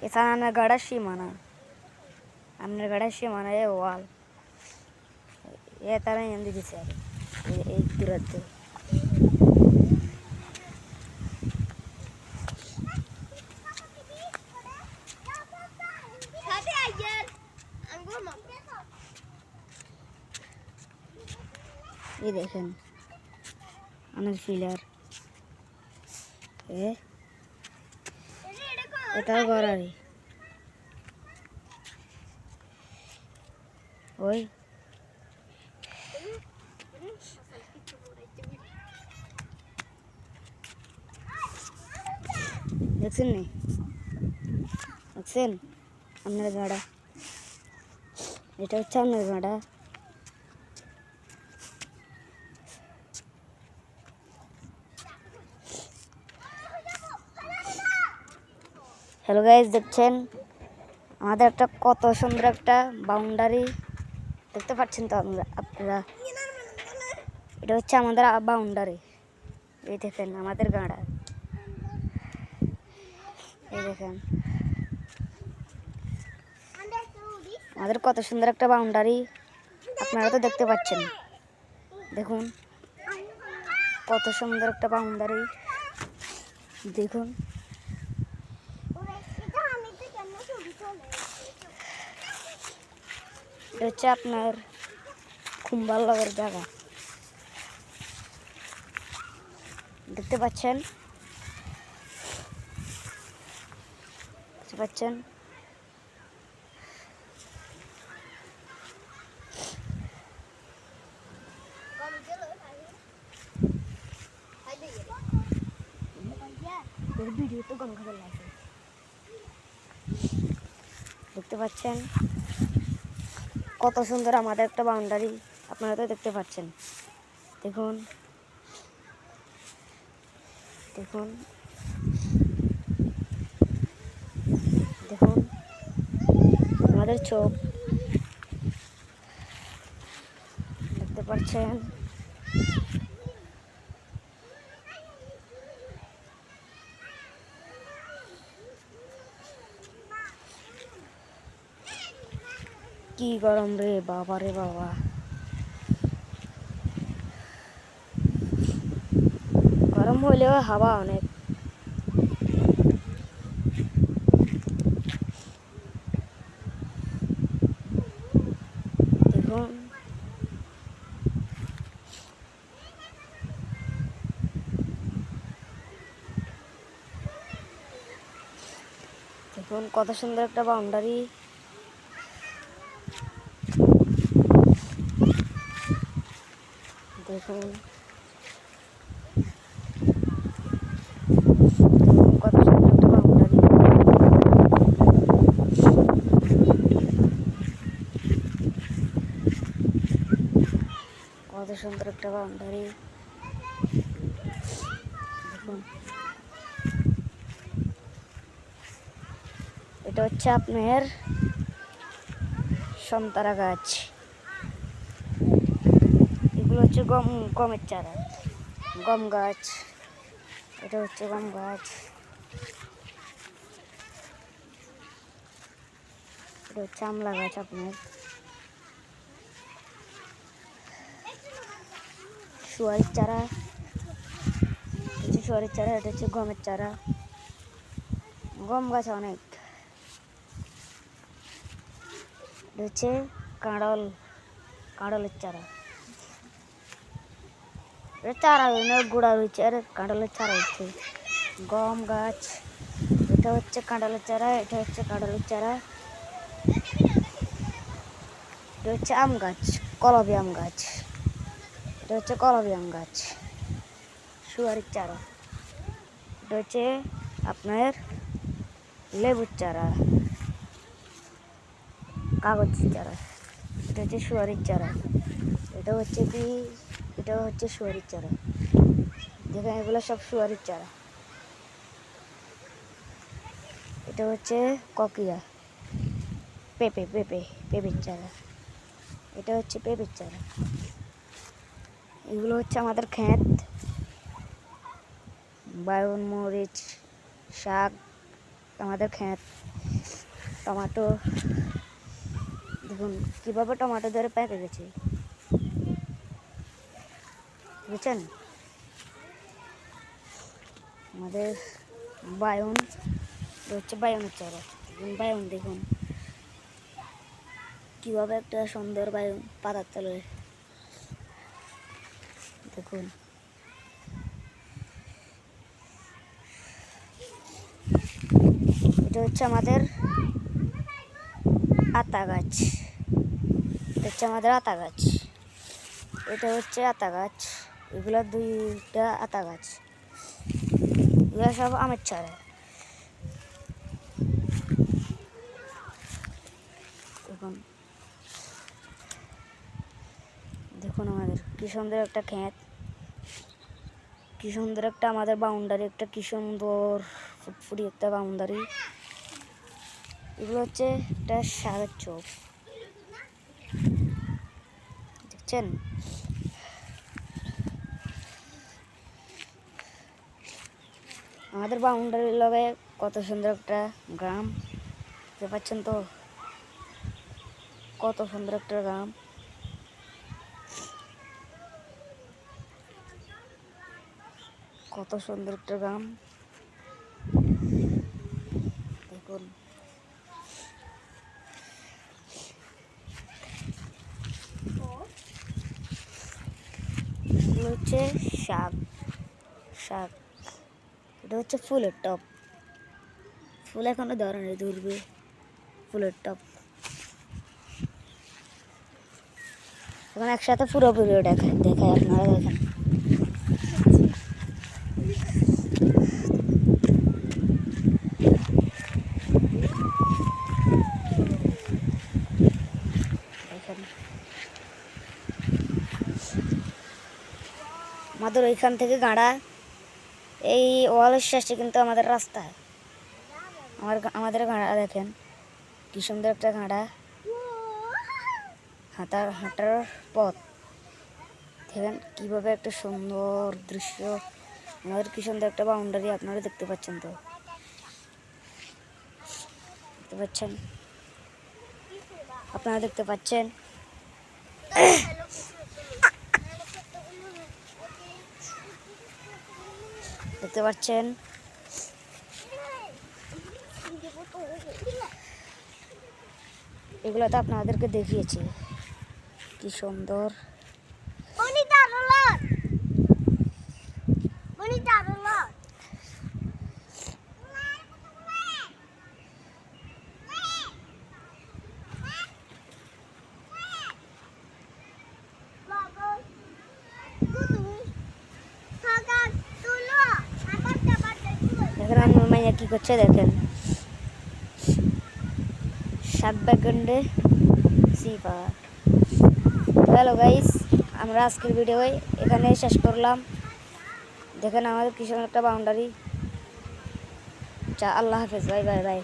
এছাড়া গাড়া সীমানা আপনার গাড়া সীমানা এ ওয়াল এ তারা এনে দিছে আর এই- দূরত্ব সাথে আইয়ার আঙ্গুর মামা এই দেখেন অনেক ফিলার এ এটাও গড়ারি। ওই। দেখছেন নি? দেখছেন? আপনার গাড়া। এটা হচ্ছে আপনার গাড়া। হ্যালো গাইজ দেখছেন? আমাদের একটা কত সুন্দর একটা বাউন্ডারি দেখতে পাচ্ছেন তো আপনারা আপনারা? এটা হচ্ছে আমাদের বাউন্ডারি এই দেখেন, আমাদের গাঁড়া। এই দেখেন। আমাদের কত সুন্দর একটা বাউন্ডারি আপনারা তো দেখতে পাচ্ছেন। দেখুন, কত সুন্দর একটা বাউন্ডারি দেখুন এটা হচ্ছে আপনার খুম্বাল লগের জায়গা। দেখতে পাচ্ছেন? পাচ্ছেন? ভিডিও তো গঙ্গা দেখতে পাচ্ছেন? কত সুন্দর আমাদের একটা বাউন্ডারি আপনারা তো দেখতে পাচ্ছেন। দেখুন। দেখুন। দেখুন। আমাদের চোখ। দেখতে পাচ্ছেন? কি গরম রে বাবা রে বাবা। গরম হইলেও হাওয়া অনেক। দেখুন কত সুন্দর একটা বাউন্ডারি। দেখুন কত সুন্দর একটা বাউন্ডারি। দেখুন। এটা হচ্ছে আপনার সন্তারা গাছ। হচ্ছে গম, গমের চারা। গম গাছ। এটা হচ্ছে গম গাছ। এটা হচ্ছে আমলা গাছ আপনার। শুয়ারির চারা। হচ্ছে শুয়ারির চারা, এটা হচ্ছে গমের চারা। গম গাছ অনেক। এটা হচ্ছে কাঁড়ল, কাঁড়লের চারা। চারা হইনা গোড়া রয়েছে আর কাঁঠালের চারা হচ্ছে। গম গাছ, এটা হচ্ছে কাঁঠালের চারা, এটা হচ্ছে কাঁঠালের চারা। এটা হচ্ছে আম গাছ, কলবি আম গাছ। এটা হচ্ছে কলবি আম গাছ, সুয়ারির চারা। এটা হচ্ছে আপনার লেবুর চারা, কাগজের চারা। এটা হচ্ছে সুয়ারির চারা। এটা হচ্ছে কি? এটা হচ্ছে শুয়ারির চারা। দেখেন, এগুলো সব শুয়ারির চারা। এটা হচ্ছে ককিয়া। পেঁপে পেঁপে, পেঁপের চারা। এটা হচ্ছে পেঁপের চারা। এগুলো হচ্ছে আমাদের ক্ষেত। বায়ন, মরিচ, শাক, আমাদের ক্ষেত। টমেটো। দেখুন, কীভাবে টমেটো ধরে পেকে গেছে। বুঝছেন? আমাদের বায়ন হচ্ছে বায়নের চারা। বায়ন, দেখুন। কীভাবে একটা সুন্দর বায়ন পাতার তলে। দেখুন। এটা হচ্ছে আমাদের আতা গাছ। হচ্ছে আমাদের আতা গাছ এটা হচ্ছে আতা গাছ এগুলো দুইটা আতা গাছ এগুলো সব আমের চারা। দেখুন। দেখুন আমাদের, কি সুন্দর একটা ক্ষেত। কি সুন্দর একটা আমাদের বাউন্ডারি একটা কি সুন্দর ফুটফুটি একটা বাউন্ডারি এগুলো হচ্ছে একটা সারের চোখ। দেখছেন আমাদের বাউন্ডারির লগে কত সুন্দর একটা গ্রাম দেখতে পাচ্ছেন তো? কত সুন্দর একটা গ্রাম। কত সুন্দর একটা গ্রাম। দেখুন। হচ্ছে শাক। শাক। এটা হচ্ছে ফুলের টপ ফুল এখনও ধরনের ধরবে। ফুলের টপ এখন একসাথে পুরোপুরি দেখায় দেখায় আপনারা দেখেন। আমাদের ওইখান থেকে গাঁড়া। এই ওয়ালের শেষে কিন্তু আমাদের রাস্তা। আমার আমাদের গাঁড়া, দেখেন। কি সুন্দর একটা গাঁড়া। হাঁটার হাঁটার পথ। দেখেন কীভাবে একটা সুন্দর দৃশ্য। আমাদের কি সুন্দর একটা বাউন্ডারি আপনারা দেখতে পাচ্ছেন তো। দেখতে পাচ্ছেন? আপনারা দেখতে পাচ্ছেন? দেখতে পাচ্ছেন। এগুলো তো আপনাদেরকে দেখিয়েছি। কি সুন্দর। কি করছে দেখেন। সাত ব্যাকগ্রাউন্ডে সি পাওয়া হ্যালো গাইস আমরা আজকের ভিডিও এখানে শেষ করলাম। দেখেন আমাদের কিছু একটা বাউন্ডারি আল্লাহ হাফেজ বাই বাই বাই